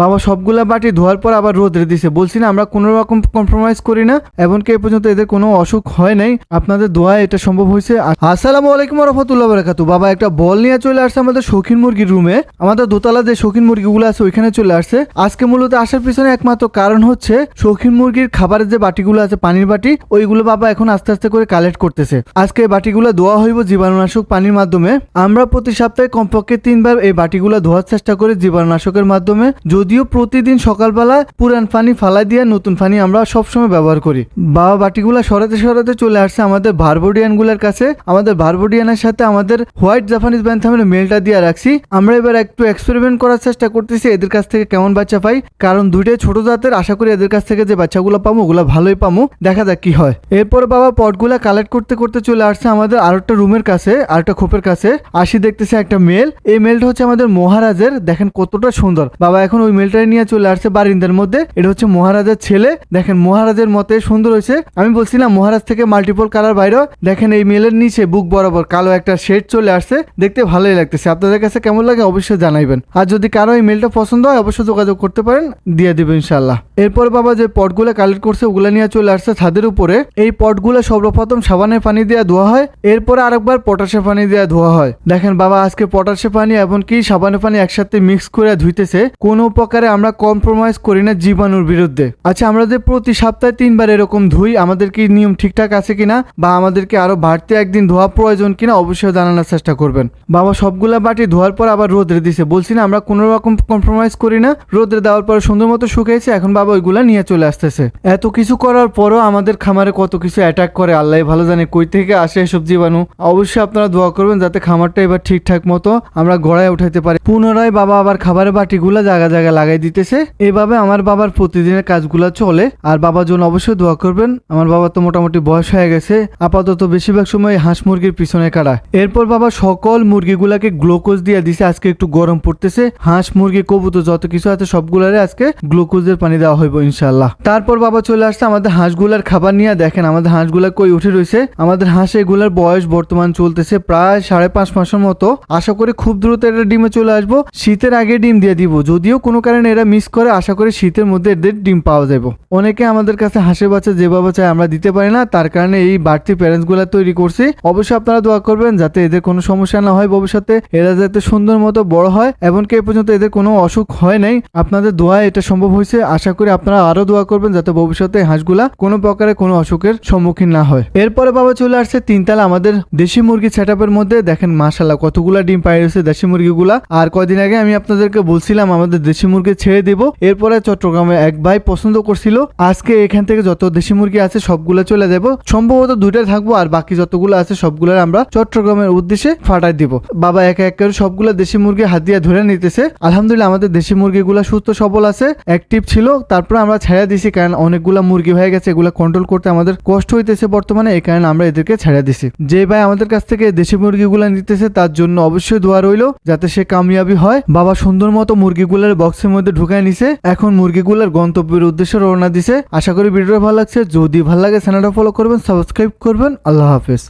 বাবা সবগুলা বাটি ধোয়ার পর আবার রোদে দিছে। বলছি না, আমরা কোনো রকম কম্প্রোমাইজ করি না। এমনকি এ পর্যন্ত এদের কোনো অসুখ হয় নাই। আপনাদের দোয়া এটা সম্ভব হয়েছে। আসসালামু আলাইকুম রহমতুল্লাহ বারাকাতু বাবা, একটা বল নিয়ে চলে আসছে আমাদের শৌখিন মুরগির রুমে আমাদের দোতলা যে শৌখিন মুরগিগুলো আছে, ওইখানে চলে আসছে। আজকে মূলত আসার পিছনে একমাত্র কারণ হচ্ছে, শৌখিন মুরগির খাবারের যে বাটিগুলো আছে, পানির বাটি, ওইগুলো বাবা এখন আস্তে আস্তে করে কালেক্ট করতেছে। আজকে এই বাটিগুলো ধোয়া হইব জীবাণুনাশক পানির মাধ্যমে। আমরা প্রতি সপ্তাহে কমপক্ষে তিনবার এই বাটিগুলো ধোয়ার চেষ্টা করি জীবাণুনাশকের মাধ্যমে। যদিও প্রতিদিন সকালবেলা পুরান পানি ফালাই দিয়ে নতুন পানি আমরা সবসময় ব্যবহার করি। বাবা বাটিগুলো সরাতে সরাতে চলে আসছে আমাদের ভার্বোডিয়ানগুলোর কাছে। আমাদের ভার্বোডিয়ানের সাথে আমাদের হোয়াইট জাপানিজ ব্যান্থামের মেলটা দিয়ে রাখছি। আমরা এবার একটু এক্সপেরিমেন্ট করার চেষ্টা করতেছি এদের কাছ থেকে কেমন বাচ্চা পাই। কারণ দুইটাই ছোট জাতের, আশা করি এদের কাছ থেকে যে বাচ্চাগুলো পাবো ওগুলো ভালোই পাবো দেখা যাক কি হয়। এরপর বাবা পটগুলা কালেক্ট করতে করতে চলে আসছে আমাদের আরেকটা রুমের কাছে, আরেকটা খোপের কাছে। আসি দেখতেছে একটা মেল। এই মেলটা হচ্ছে আমাদের মহারাজের। দেখেন কতটা সুন্দর। বাবা এখন ওই মেলটাই নিয়ে চলে আসছে বারিন্দার মধ্যে। এটা হচ্ছে মহারাজের ছেলে। দেখেন, মহারাজের মতে সুন্দর হয়েছে। আমি বলছিলাম, মহারাজ থেকে মাল্টিপল কালার বাইরেও দেখেন, এই মেলের নিচে বুক বরাবর কালো একটা শেড চলে আসছে। দেখতে ভালোই লাগতেছে। আপনাদের কাছে কেমন লাগে অবশ্যই জানাইবেন। আর যদি কারও এই মেলটা পছন্দ হয়, অবশ্যই যোগাযোগ করতে পারেন। দিয়ে দেবে ইনশাল্লাহ এরপর বাবা যে পটগুলো কালেক্ট করছে, ওগুলা নিয়ে চলে আসছে ছাদের উপরে। এই পটগুলো সর্বপ্রথম সাবানের পানি দিয়ে ধোয়া হয়। এরপরে আরেকবার পটাশের পানি দিয়ে ধোয়া হয়। দেখেন, বাবা আজকে পটাশের পানি এমনকি সাবানের পানি একসাথে মিক্স করে ধুইতেছে। কোনো প্রকারে আমরা কম্প্রোমাইজ করি না জীবাণুর বিরুদ্ধে। আচ্ছা আমরা যে প্রতি সপ্তাহে তিনবার এরকম ধুই, আমাদের কি নিয়ম ঠিকঠাক আছে কিনা? বা আমাদেরকে আরও বাড়তে একদিন ধোয়া প্রয়োজন কিনা? অবশ্যই জানানোর চেষ্টা করবেন। বাবা, সবগুলা বাটি ধোয়ার পর আবার রোদে দিছে। বলছি না, আমরা কোনো রকম কম্প্রোমাইজ করি না। রোদে দেওয়ার পর সুন্দর মতো শুকিয়েছে এখন বাবা ওইগুলা নিয়ে চলে আসতেছে। এত কিছু করার পরও আমাদের খামারে কত কিছু অ্যাটাক করে আল্লাহ ভালো জানে কই থেকে আসে এসব জীবাণু। অবশ্যই আপনারা দোয়া করবেন যাতে খামারটা এবার ঠিকঠাক মতো আমরা গড়ায় উঠাইতে পারি। পুনরায় বাবা আবার খাবারের বাটিগুলা জায়গা জায়গা লাগাই দিতেছে। এভাবে আমার বাবার প্রতিদিনের কাজগুলা চলে। আর বাবার জন্য অবশ্যই দোয়া করবেন, আমার বাবা তো মোটামুটি বয়স হয়ে গেছে। আপাতত বেশিরভাগ সময় হাঁস মুরগির পিছনে কাটা এরপর বাবা সকল মুরগিগুলাকে গ্লুকোজ দিয়ে দিছে, আজকে একটু গরম পড়তেছে। হাঁস, মুরগি, কবুতর যত কিছু আছে সবগুলারে আজকে গ্লুকোজের পানি দেওয়া হইব ইনশাল্লাহ তারপর বাবা চলে আসছে আমাদের হাঁসগুলার খাবার নিয়ে। দেখেন আমাদের হাঁসগুলা কই উঠে রয়েছে। আমাদের হাঁস এগুলার বয়স বর্তমান চলতেছে প্রায় সাড়ে পাঁচ মাসের মতো। আশা করি খুব দ্রুত এটা ডিমে চলে আসব। শীতের আগে ডিম দিয়ে দিব, যদিও কোনো কারণে এরা মিস করে, আশা করি শীতের মধ্যে এদের ডিম পাওয়া যাবে। অনেকে আমাদের কাছে হাঁসের বাচ্চা যেভাবে চাই আমরা দিতে পারি না, তার কারণে এই বাড়তি প্যারেন্টসগুলা তৈরি করছি। অবশ্যই আপনারা দোয়া করবেন যাতে এদের কোনো সমস্যা না হয় ভবিষ্যতে, এরা যাতে সুন্দর মতো বড় হয় এমনকি এ পর্যন্ত এদের কোনো অসুখ হয় নাই। আপনাদের দোয়া এটা সম্ভব হয়েছে, আশা করি আপনারা আরও দোয়া করবেন যাতে ভবিষ্যতে হাঁসগুলা কোনো প্রকারে কোনো অসুখের সম্মুখীন না হয়। এরপরে বাবা চলে আসছে তিনতলা আমাদের দেশি মুরগি সেট মধ্যে। দেখেন মাশাল্লাহ কতগুলা ডিম পাই রয়েছে দেশি মুরগিগুলা। আর কয়দিন আগে আমি আপনাদেরকে বলছিলাম, আমাদের দেশি মুরগি ছেড়ে দেব। এরপরে চট্টগ্রামে এক ভাই পছন্দ করছিল। আজকে এখান থেকে যত দেশি মুরগি আছে সবগুলো চলে দেব। সম্ভবত দুইটা থাকব আর বাকি যতগুলো আছে সবগুলো আমরা চট্টগ্রামের উদ্দেশ্যে ফাটাই দিব। বাবা একে এক করে সবগুলো দেশি মুরগি হাত দিয়ে ধরে নিতেছে। আলহামদুলিল্লাহ আমাদের দেশি মুরগিগুলো সুস্থ, সবল আছে অ্যাক্টিভ ছিল। তারপর আমরা ছেড়ে দিছি কারণ অনেকগুলা মুরগি হয়ে গেছে, এগুলো কন্ট্রোল করতে আমাদের কষ্ট হইতেছে বর্তমানে, এই কারণে আমরা এদেরকে ছেড়ে দিছি। যে ভাই আমাদের কাছ থেকে দেশি মুরগিগুলো নিতেছে, তার জন্য অবশ্যই দোয়া রইল, যাতে সে কামিয়াবি হয়। বাবা সুন্দর মতো মুরগিগুলোর বক্সের মধ্যে ঢুকায় নিছে। এখন মুরগিগুলোর গন্তব্যের উদ্দেশ্যে রওনা দিছে। আশা করি ভিডিওটা ভালো লাগছে। যদি ভালো লাগে চ্যানেলটা ফলো করবেন সাবস্ক্রাইব করবেন। আল্লাহ হাফেজ।